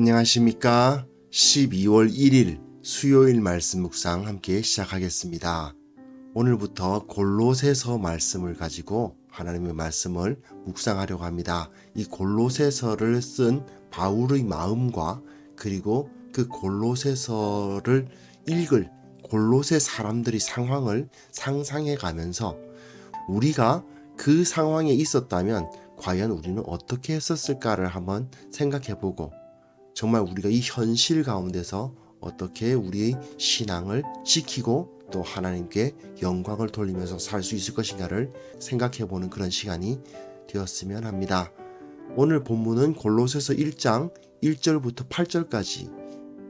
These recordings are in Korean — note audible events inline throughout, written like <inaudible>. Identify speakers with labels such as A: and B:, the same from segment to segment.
A: 안녕하십니까. 12월 1일 수요일 말씀 묵상 함께 시작하겠습니다. 오늘부터 골로새서 말씀을 가지고 하나님의 말씀을 묵상하려고 합니다. 이 골로새서를 쓴 바울의 마음과 그리고 그 골로새서를 읽을 골로새 사람들의 상황을 상상해 가면서 우리가 그 상황에 있었다면 과연 우리는 어떻게 했었을까를 한번 생각해 보고 정말 우리가 이 현실 가운데서 어떻게 우리의 신앙을 지키고 또 하나님께 영광을 돌리면서 살 수 있을 것인가를 생각해 보는 그런 시간이 되었으면 합니다. 오늘 본문은 골로새서 1장 1절부터 8절까지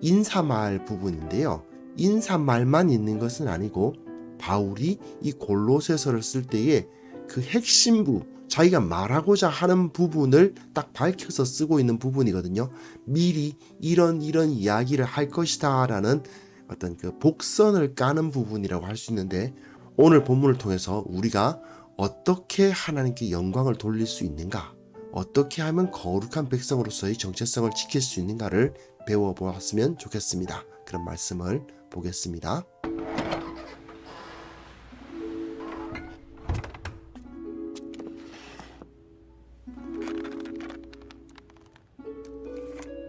A: 인사말 부분인데요. 인사말만 있는 것은 아니고 바울이 이 골로새서를 쓸 때에 그 핵심부 자기가 말하고자 하는 부분을 딱 밝혀서 쓰고 있는 부분이거든요. 미리 이런 이런 이야기를 할 것이다 라는 어떤 그 복선을 까는 부분이라고 할 수 있는데 오늘 본문을 통해서 우리가 어떻게 하나님께 영광을 돌릴 수 있는가, 어떻게 하면 거룩한 백성으로서의 정체성을 지킬 수 있는가를 배워보았으면 좋겠습니다. 그런 말씀을 보겠습니다.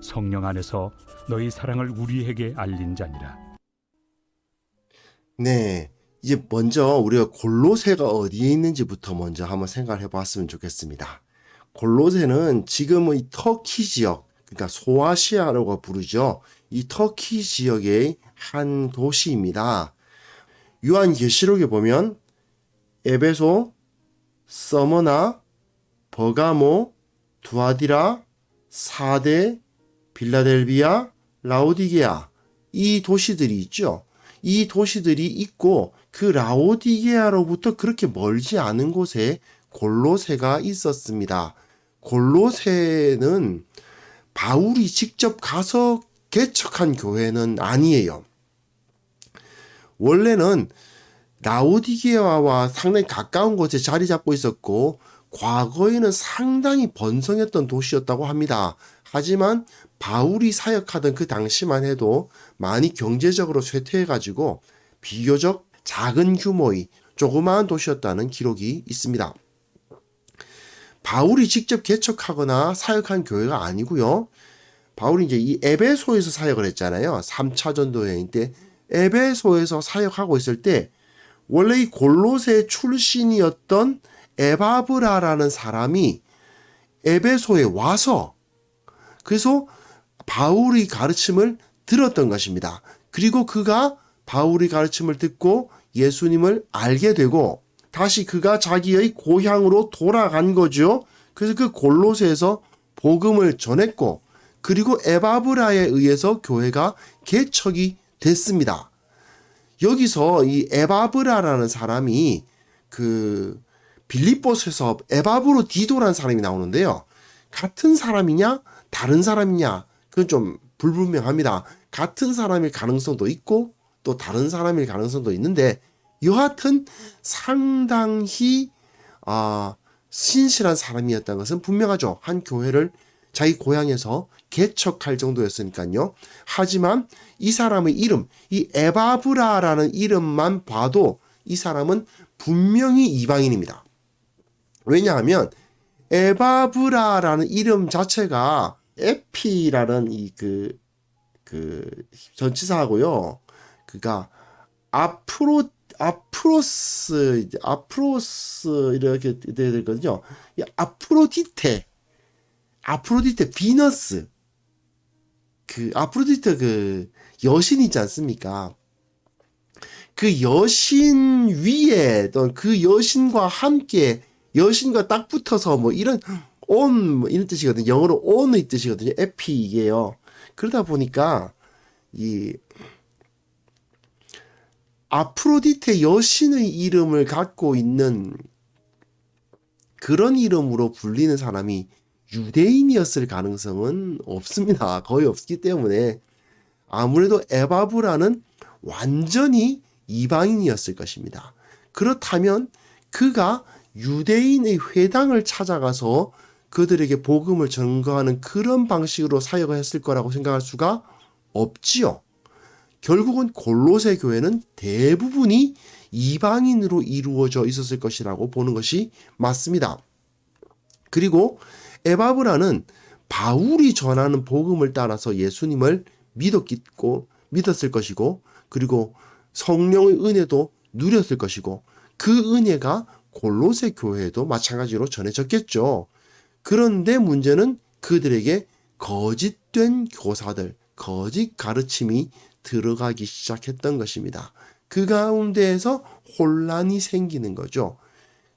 B: 성령 안에서 너희 사랑을 우리에게 알린 자니라.
A: 네. 이제 먼저 우리가 골로새가 어디에 있는지부터 먼저 한번 생각을 해봤으면 좋겠습니다. 골로새는 지금의 터키 지역, 그러니까 소아시아라고 부르죠. 이 터키 지역의 한 도시입니다. 요한 계시록에 보면 에베소, 서머나, 버가모, 두아디라, 사대, 빌라델비아, 라오디게아 이 도시들이 있죠. 이 도시들이 있고 그 라오디게아로부터 그렇게 멀지 않은 곳에 골로새가 있었습니다. 골로새는 바울이 직접 가서 개척한 교회는 아니에요. 원래는 라오디게아와 상당히 가까운 곳에 자리 잡고 있었고 과거에는 상당히 번성했던 도시였다고 합니다. 하지만 바울이 사역하던 그 당시만 해도 많이 경제적으로 쇠퇴해가지고 비교적 작은 규모의 조그마한 도시였다는 기록이 있습니다. 바울이 직접 개척하거나 사역한 교회가 아니고요. 바울이 이제 이 에베소에서 사역을 했잖아요. 3차 전도 여행 때 에베소에서 사역하고 있을 때 원래 이 골로새 출신이었던 에바브라라는 사람이 에베소에 와서 그래서 바울의 가르침을 들었던 것입니다. 그리고 그가 바울의 가르침을 듣고 예수님을 알게 되고 다시 그가 자기의 고향으로 돌아간 거죠. 그래서 그 골로새에서 복음을 전했고 그리고 에바브라에 의해서 교회가 개척이 됐습니다. 여기서 이 에바브라라는 사람이 그 빌립보스에서 에바브로 디도라는 사람이 나오는데요. 같은 사람이냐 다른 사람이냐 그건 좀 불분명합니다. 같은 사람일 가능성도 있고 또 다른 사람일 가능성도 있는데 여하튼 상당히 아 신실한 사람이었다는 것은 분명하죠. 한 교회를 자기 고향에서 개척할 정도였으니까요. 하지만 이 사람의 이름, 이 에바브라라는 이름만 봐도 이 사람은 분명히 이방인입니다. 왜냐하면 에바브라라는 이름 자체가 에피라는 이그그 전치사하고요. 그가 앞으로 아프로스 이제 아프로스 이렇게 돼야 되거든요. 이 아프로디테 아프로디테 비너스 그 아프로디테 그 여신 있지 않습니까? 그 여신 위에 그 여신과 함께 여신과 딱 붙어서 뭐 이런 온뭐 이런 뜻이거든요. 영어로 온의 뜻이거든요. 에피 이게요. 그러다 보니까 이 아프로디테 여신의 이름을 갖고 있는 그런 이름으로 불리는 사람이 유대인이었을 가능성은 없습니다. 거의 없기 때문에 아무래도 에바브라는 완전히 이방인이었을 것입니다. 그렇다면 그가 유대인의 회당을 찾아가서 그들에게 복음을 전거하는 그런 방식으로 사역을 했을 거라고 생각할 수가 없지요. 결국은 골로새 교회는 대부분이 이방인으로 이루어져 있었을 것이라고 보는 것이 맞습니다. 그리고 에바브라는 바울이 전하는 복음을 따라서 예수님을 믿었고 믿었을 것이고 그리고 성령의 은혜도 누렸을 것이고 그 은혜가 골로새 교회에도 마찬가지로 전해졌겠죠. 그런데 문제는 그들에게 거짓된 교사들, 거짓 가르침이 들어가기 시작했던 것입니다. 그 가운데에서 혼란이 생기는 거죠.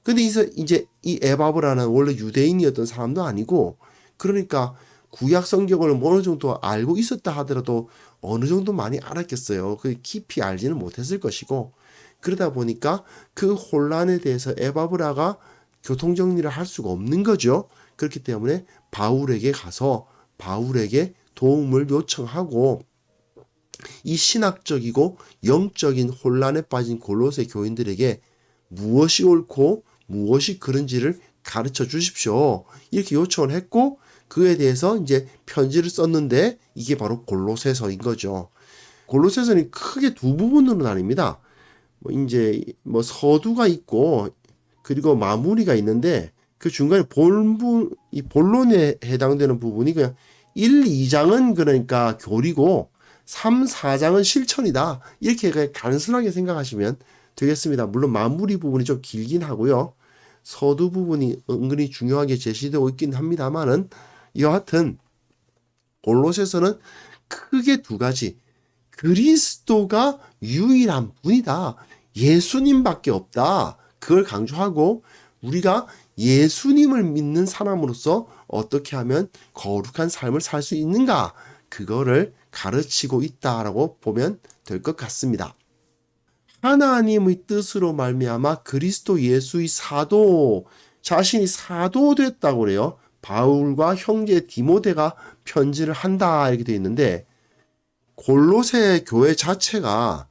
A: 근데 이제 이 에바브라는 원래 유대인이었던 사람도 아니고 그러니까 구약 성경을 뭐 어느 정도 알고 있었다 하더라도 어느 정도 많이 알았겠어요. 그 깊이 알지는 못했을 것이고 그러다 보니까 그 혼란에 대해서 에바브라가 교통 정리를 할 수가 없는 거죠. 그렇기 때문에 바울에게 가서 바울에게 도움을 요청하고 이 신학적이고 영적인 혼란에 빠진 골로새 교인들에게 무엇이 옳고 무엇이 그른지를 가르쳐 주십시오. 이렇게 요청을 했고 그에 대해서 이제 편지를 썼는데 이게 바로 골로새서인 거죠. 골로새서는 크게 두 부분으로 나뉩니다. 뭐 이제 뭐 서두가 있고 그리고 마무리가 있는데 그 중간에 본부 이 본론에 해당되는 부분이 그냥 1, 2장은 그러니까 교리고 3, 4장은 실천이다. 이렇게 그냥 단순하게 생각하시면 되겠습니다. 물론 마무리 부분이 좀 길긴 하고요. 서두 부분이 은근히 중요하게 제시되고 있긴 합니다만은 여하튼 골로새서는 크게 두 가지 그리스도가 유일한 분이다. 예수님밖에 없다. 그걸 강조하고 우리가 예수님을 믿는 사람으로서 어떻게 하면 거룩한 삶을 살 수 있는가 그거를 가르치고 있다라고 보면 될 것 같습니다. 하나님의 뜻으로 말미암아 그리스도 예수의 사도 자신이 사도 됐다고 그래요. 바울과 형제 디모데가 편지를 한다 이렇게 되어 있는데 골로새 교회 자체가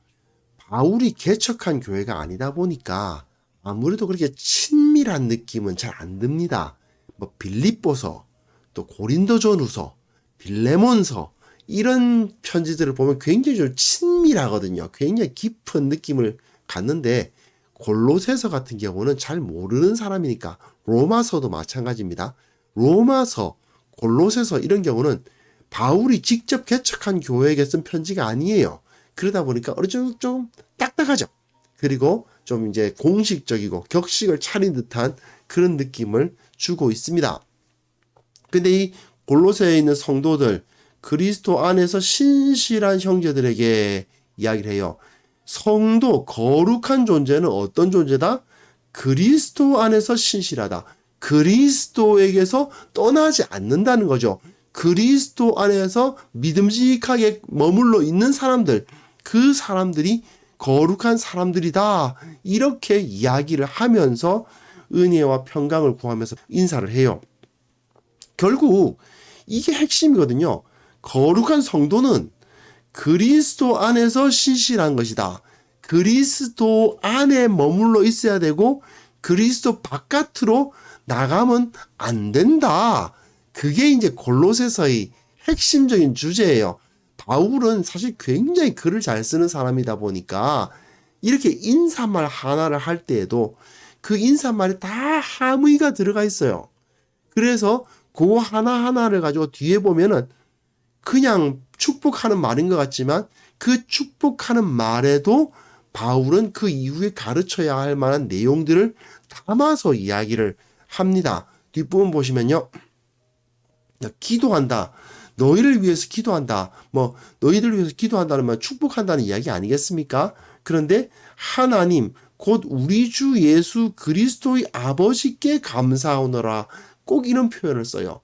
A: 바울이 개척한 교회가 아니다 보니까 아무래도 그렇게 친밀한 느낌은 잘 안 듭니다. 뭐 빌립보서, 또 고린도전후서, 빌레몬서 이런 편지들을 보면 굉장히 좀 친밀하거든요. 굉장히 깊은 느낌을 갖는데 골로새서 같은 경우는 잘 모르는 사람이니까 로마서도 마찬가지입니다. 로마서, 골로새서 이런 경우는 바울이 직접 개척한 교회에게 쓴 편지가 아니에요. 그러다 보니까 어느 정도 좀 딱딱하죠. 그리고 좀 이제 공식적이고 격식을 차린 듯한 그런 느낌을 주고 있습니다. 근데 이 골로새에 있는 성도들 그리스도 안에서 신실한 형제들에게 이야기를 해요. 성도 거룩한 존재는 어떤 존재다? 그리스도 안에서 신실하다. 그리스도에게서 떠나지 않는다는 거죠. 그리스도 안에서 믿음직하게 머물러 있는 사람들, 그 사람들이 거룩한 사람들이다. 이렇게 이야기를 하면서 은혜와 평강을 구하면서 인사를 해요. 결국 이게 핵심이거든요. 거룩한 성도는 그리스도 안에서 신실한 것이다. 그리스도 안에 머물러 있어야 되고 그리스도 바깥으로 나가면 안 된다. 그게 이제 골로새서의 핵심적인 주제예요. 바울은 사실 굉장히 글을 잘 쓰는 사람이다 보니까 이렇게 인사말 하나를 할 때에도 그 인사말에 다 함의가 들어가 있어요. 그래서 그 하나하나를 가지고 뒤에 보면은 그냥 축복하는 말인 것 같지만 그 축복하는 말에도 바울은 그 이후에 가르쳐야 할 만한 내용들을 담아서 이야기를 합니다. 뒷부분 보시면요. 기도한다. 너희를 위해서 기도한다. 뭐 너희들 위해서 기도한다는 말 축복한다는 이야기 아니겠습니까? 그런데 하나님 곧 우리 주 예수 그리스도의 아버지께 감사하노라. 꼭 이런 표현을 써요.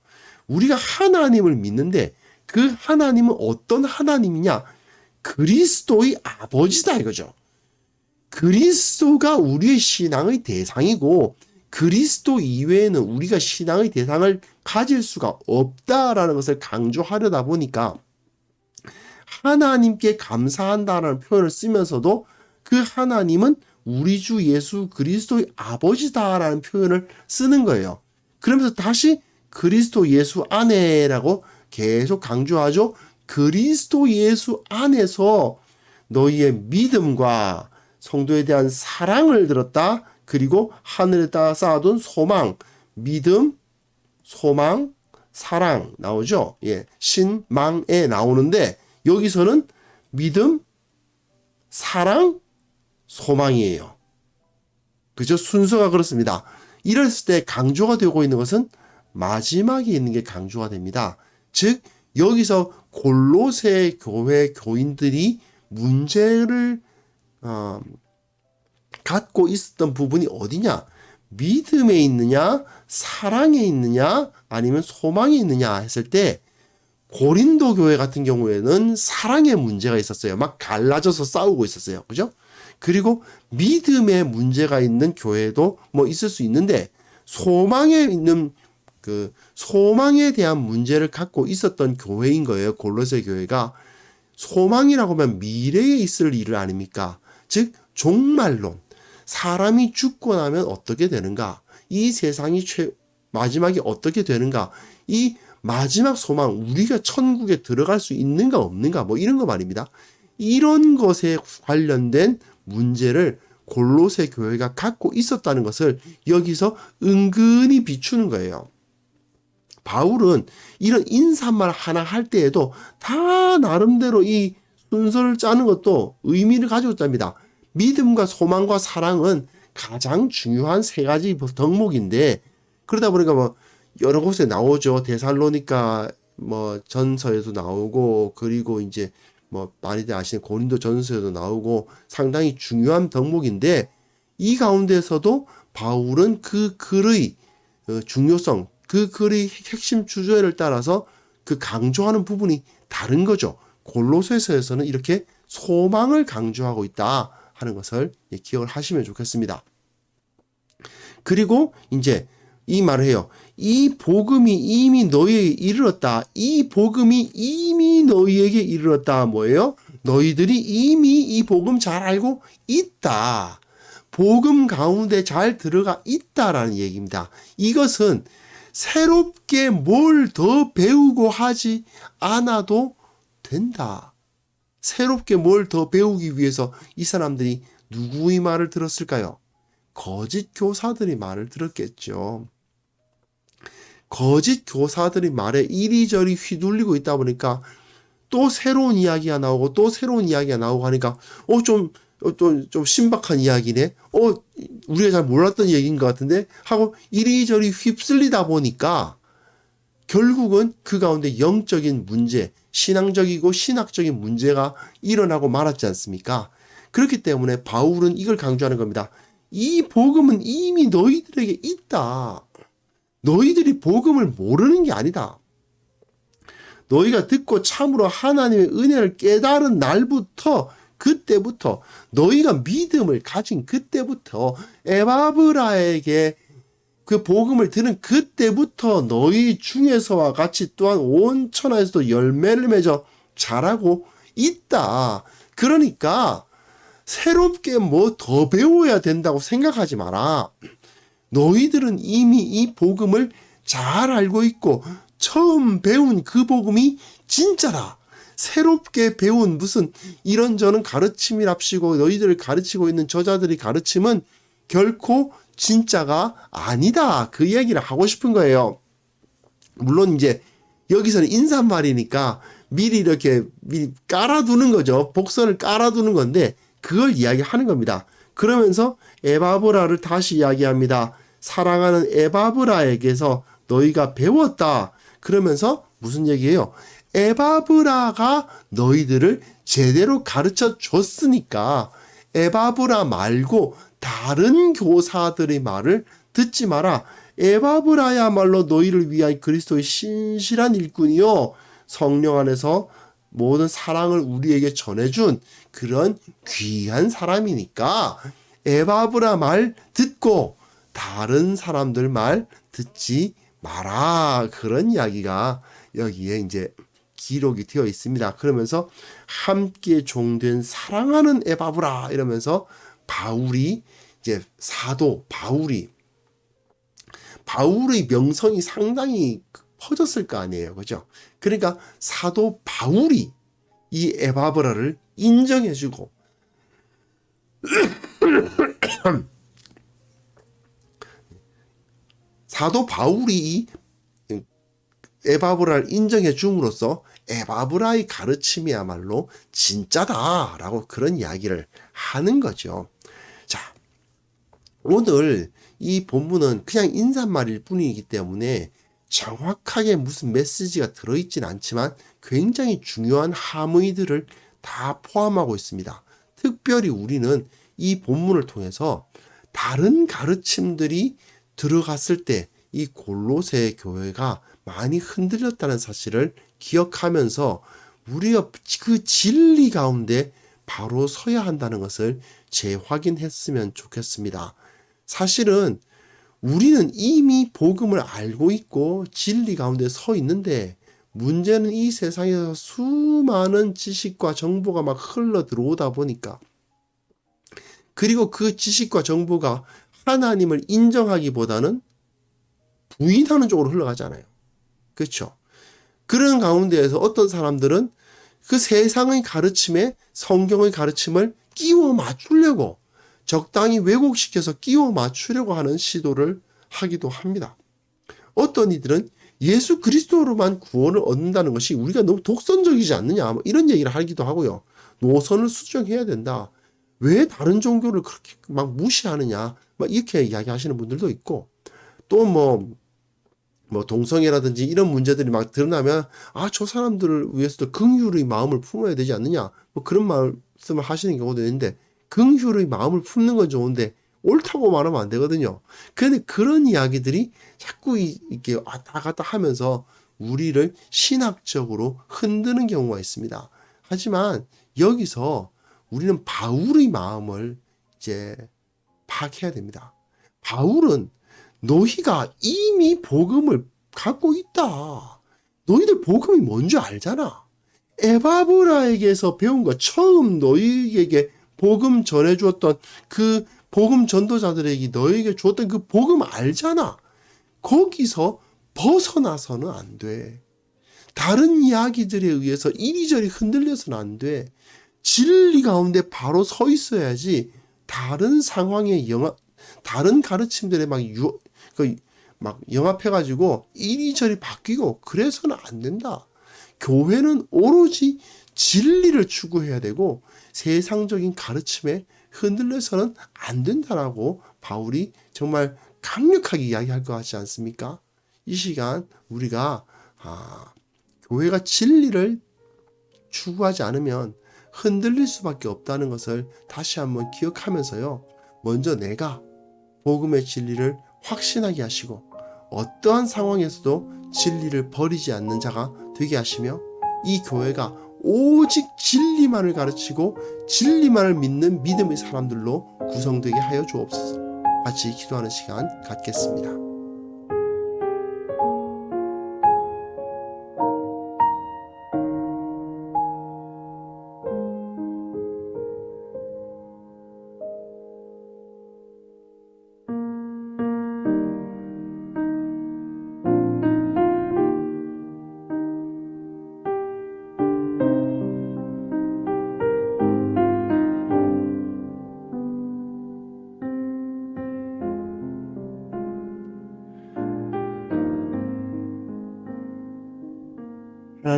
A: 우리가 하나님을 믿는데 그 하나님은 어떤 하나님이냐? 그리스도의 아버지다 이거죠. 그리스도가 우리의 신앙의 대상이고 그리스도 이외에는 우리가 신앙의 대상을 가질 수가 없다라는 것을 강조하려다 보니까 하나님께 감사한다라는 표현을 쓰면서도 그 하나님은 우리 주 예수 그리스도의 아버지다라는 표현을 쓰는 거예요. 그러면서 다시 그리스도 예수 안에라고 계속 강조하죠. 그리스도 예수 안에서 너희의 믿음과 성도에 대한 사랑을 들었다. 그리고 하늘에다 쌓아둔 소망, 믿음, 소망, 사랑 나오죠. 예. 신망에 나오는데 여기서는 믿음, 사랑, 소망이에요. 그죠? 순서가 그렇습니다. 이랬을 때 강조가 되고 있는 것은 마지막에 있는 게 강조가 됩니다. 즉 여기서 골로새 교회 교인들이 문제를 어, 갖고 있었던 부분이 어디냐? 믿음에 있느냐, 사랑에 있느냐, 아니면 소망에 있느냐 했을 때 고린도 교회 같은 경우에는 사랑의 문제가 있었어요. 막 갈라져서 싸우고 있었어요. 그죠? 그리고 믿음에 문제가 있는 교회도 뭐 있을 수 있는데 소망에 있는 그 소망에 대한 문제를 갖고 있었던 교회인 거예요. 골로새 교회가 소망이라고 하면 미래에 있을 일을 아닙니까? 즉 종말론. 사람이 죽고 나면 어떻게 되는가? 이 세상이 최 마지막이 어떻게 되는가? 이 마지막 소망, 우리가 천국에 들어갈 수 있는가 없는가? 뭐 이런 거 말입니다. 이런 것에 관련된 문제를 골로새 교회가 갖고 있었다는 것을 여기서 은근히 비추는 거예요. 바울은 이런 인사말 하나 할 때에도 다 나름대로 이 순서를 짜는 것도 의미를 가지고 있답니다. 믿음과 소망과 사랑은 가장 중요한 세 가지 덕목인데 그러다 보니까 뭐 여러 곳에 나오죠. 데살로니까 뭐 전서에도 나오고 그리고 이제 뭐 많이들 아시는 고린도 전서에도 나오고 상당히 중요한 덕목인데 이 가운데서도 바울은 그 글의 어, 중요성, 그 글의 핵심 주제를 따라서 그 강조하는 부분이 다른 거죠. 골로새서에서는 이렇게 소망을 강조하고 있다 하는 것을 예, 기억을 하시면 좋겠습니다. 그리고 이제 이 말을 해요. 이 복음이 이미 너희에게 이르렀다. 이 복음이 이미 너희에게 이르렀다. 뭐예요? 너희들이 이미 이 복음 잘 알고 있다. 복음 가운데 잘 들어가 있다라는 얘기입니다. 이것은 새롭게 뭘 더 배우고 하지 않아도 된다. 새롭게 뭘 더 배우기 위해서 이 사람들이 누구의 말을 들었을까요? 거짓 교사들이 말을 들었겠죠. 거짓 교사들이 말에 이리저리 휘둘리고 있다 보니까 또 새로운 이야기가 나오고 또 새로운 이야기가 나오고 하니까 어좀 좀, 좀 신박한 이야기네. 어, 우리가 잘 몰랐던 얘기인 것 같은데? 하고 이리저리 휩쓸리다 보니까 결국은 그 가운데 영적인 문제, 신앙적이고 신학적인 문제가 일어나고 말았지 않습니까? 그렇기 때문에 바울은 이걸 강조하는 겁니다. 이 복음은 이미 너희들에게 있다. 너희들이 복음을 모르는 게 아니다. 너희가 듣고 참으로 하나님의 은혜를 깨달은 날부터 그때부터 너희가 믿음을 가진 그때부터 에바브라에게 그 복음을 들은 그때부터 너희 중에서와 같이 또한 온 천하에서도 열매를 맺어 자라고 있다. 그러니까 새롭게 뭐 더 배워야 된다고 생각하지 마라. 너희들은 이미 이 복음을 잘 알고 있고 처음 배운 그 복음이 진짜다. 새롭게 배운 무슨 이런저런 가르침이랍시고 너희들을 가르치고 있는 저자들이 가르침은 결코 진짜가 아니다. 그 이야기를 하고 싶은 거예요. 물론 이제 여기서는 인사말이니까 미리 이렇게 미리 깔아두는 거죠. 복선을 깔아두는 건데 그걸 이야기하는 겁니다. 그러면서 에바브라를 다시 이야기합니다. 사랑하는 에바브라에게서 너희가 배웠다. 그러면서 무슨 얘기예요? 에바브라가 너희들을 제대로 가르쳐 줬으니까 에바브라 말고 다른 교사들의 말을 듣지 마라. 에바브라야말로 너희를 위한 그리스도의 신실한 일꾼이요. 성령 안에서 모든 사랑을 우리에게 전해준 그런 귀한 사람이니까 에바브라 말 듣고 다른 사람들 말 듣지 마라. 그런 이야기가 여기에 이제 기록이 되어 있습니다. 그러면서 함께 종된 사랑하는 에바브라 이러면서 바울이 이제 사도 바울이 바울의 명성이 상당히 퍼졌을 거 아니에요. 그죠? 그러니까 사도 바울이 이 에바브라를 인정해주고 <coughs> 사도 바울이 이 에바브라를 인정해 줌으로써 에바브라의 가르침이야말로 진짜다라고 그런 이야기를 하는 거죠. 자, 오늘 이 본문은 그냥 인사말일 뿐이기 때문에 정확하게 무슨 메시지가 들어있진 않지만 굉장히 중요한 함의들을 다 포함하고 있습니다. 특별히 우리는 이 본문을 통해서 다른 가르침들이 들어갔을 때 이 골로새 교회가 많이 흔들렸다는 사실을 기억하면서 우리가 그 진리 가운데 바로 서야 한다는 것을 재확인했으면 좋겠습니다. 사실은 우리는 이미 복음을 알고 있고 진리 가운데 서 있는데 문제는 이 세상에서 수많은 지식과 정보가 막 흘러 들어오다 보니까 그리고 그 지식과 정보가 하나님을 인정하기보다는 부인하는 쪽으로 흘러가잖아요. 그렇죠? 그런 가운데에서 어떤 사람들은 그 세상의 가르침에 성경의 가르침을 끼워 맞추려고 적당히 왜곡시켜서 끼워 맞추려고 하는 시도를 하기도 합니다. 어떤 이들은 예수 그리스도로만 구원을 얻는다는 것이 우리가 너무 독선적이지 않느냐 뭐 이런 얘기를 하기도 하고요. 노선을 수정해야 된다. 왜 다른 종교를 그렇게 막 무시하느냐 막 이렇게 이야기하시는 분들도 있고 또뭐 뭐 동성애라든지 이런 문제들이 막 드러나면 아 저 사람들을 위해서도 긍휼의 마음을 품어야 되지 않느냐 뭐 그런 말씀을 하시는 경우도 있는데 긍휼의 마음을 품는 건 좋은데 옳다고 말하면 안 되거든요. 그런데 그런 이야기들이 자꾸 이- 이렇게 왔다 갔다 하면서 우리를 신학적으로 흔드는 경우가 있습니다. 하지만 여기서 우리는 바울의 마음을 이제 파악해야 됩니다. 바울은 너희가 이미 복음을 갖고 있다. 너희들 복음이 뭔지 알잖아. 에바브라에게서 배운 거 처음 너희에게 복음 전해 주었던 그 복음 전도자들에게 너희에게 주었던 그 복음 알잖아. 거기서 벗어나서는 안 돼. 다른 이야기들에 의해서 이리저리 흔들려서는 안 돼. 진리 가운데 바로 서 있어야지 다른 상황에 영합, 다른 가르침들에 막 유, 그, 막 영합해가지고 이리저리 바뀌고 그래서는 안 된다. 교회는 오로지 진리를 추구해야 되고 세상적인 가르침에 흔들려서는 안 된다라고 바울이 정말 강력하게 이야기할 것 같지 않습니까? 이 시간 우리가 아, 교회가 진리를 추구하지 않으면 흔들릴 수밖에 없다는 것을 다시 한번 기억하면서요. 먼저 내가 복음의 진리를 확신하게 하시고 어떠한 상황에서도 진리를 버리지 않는 자가 되게 하시며 이 교회가 오직 진리만을 가르치고 진리만을 믿는 믿음의 사람들로 구성되게 하여 주옵소서. 같이 기도하는 시간 갖겠습니다.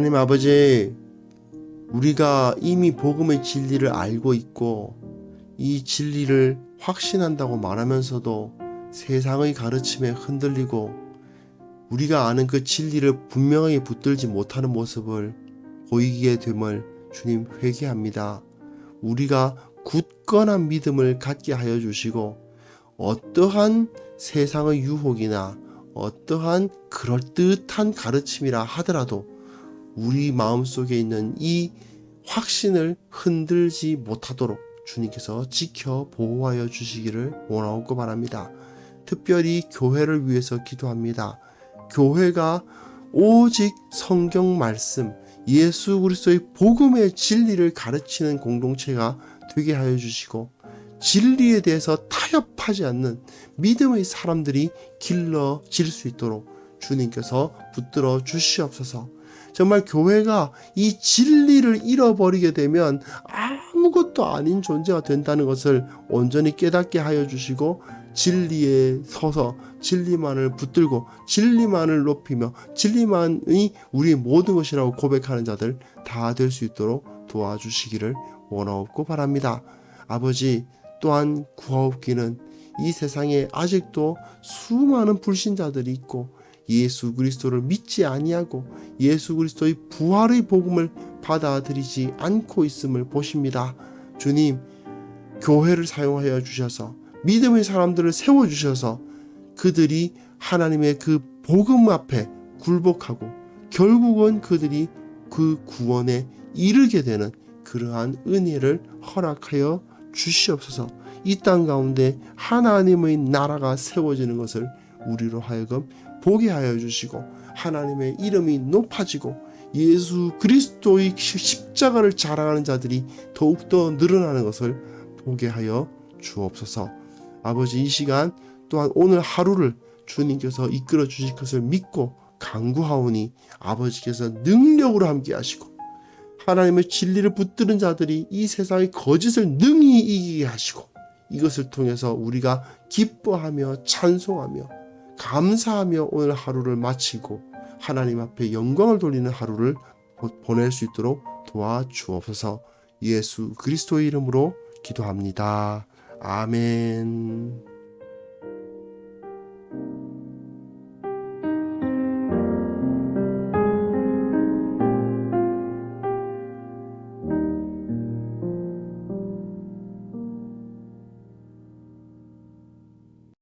A: 하나님 아버지, 우리가 이미 복음의 진리를 알고 있고 이 진리를 확신한다고 말하면서도 세상의 가르침에 흔들리고 우리가 아는 그 진리를 분명하게 붙들지 못하는 모습을 보이게 됨을 주님 회개합니다. 우리가 굳건한 믿음을 갖게 하여 주시고 어떠한 세상의 유혹이나 어떠한 그럴듯한 가르침이라 하더라도 우리 마음 속에 있는 이 확신을 흔들지 못하도록 주님께서 지켜 보호하여 주시기를 원하고 바랍니다. 특별히 교회를 위해서 기도합니다. 교회가 오직 성경 말씀, 예수 그리스도의 복음의 진리를 가르치는 공동체가 되게 하여 주시고 진리에 대해서 타협하지 않는 믿음의 사람들이 길러질 수 있도록 주님께서 붙들어 주시옵소서. 정말 교회가 이 진리를 잃어버리게 되면 아무것도 아닌 존재가 된다는 것을 온전히 깨닫게 하여 주시고 진리에 서서 진리만을 붙들고 진리만을 높이며 진리만이 우리의 모든 것이라고 고백하는 자들 다 될 수 있도록 도와주시기를 원하옵고 바랍니다. 아버지 또한 구하옵기는 이 세상에 아직도 수많은 불신자들이 있고 예수 그리스도를 믿지 아니하고 예수 그리스도의 부활의 복음을 받아들이지 않고 있음을 보십니다. 주님, 교회를 사용하여 주셔서 믿음의 사람들을 세워 주셔서 그들이 하나님의 그 복음 앞에 굴복하고 결국은 그들이 그 구원에 이르게 되는 그러한 은혜를 허락하여 주시옵소서. 이 땅 가운데 하나님의 나라가 세워지는 것을 우리로 하여금 보게 하여 주시고 하나님의 이름이 높아지고 예수 그리스도의 십자가를 자랑하는 자들이 더욱더 늘어나는 것을 보게 하여 주옵소서. 아버지 이 시간 또한 오늘 하루를 주님께서 이끌어 주실 것을 믿고 강구하오니 아버지께서 능력으로 함께 하시고 하나님의 진리를 붙드는 자들이 이 세상의 거짓을 능히 이기게 하시고 이것을 통해서 우리가 기뻐하며 찬송하며 감사하며 오늘 하루를 마치고 하나님 앞에 영광을 돌리는 하루를 보- 보낼 수 있도록 도와주옵소서 예수 그리스도의 이름으로 기도합니다. 아멘.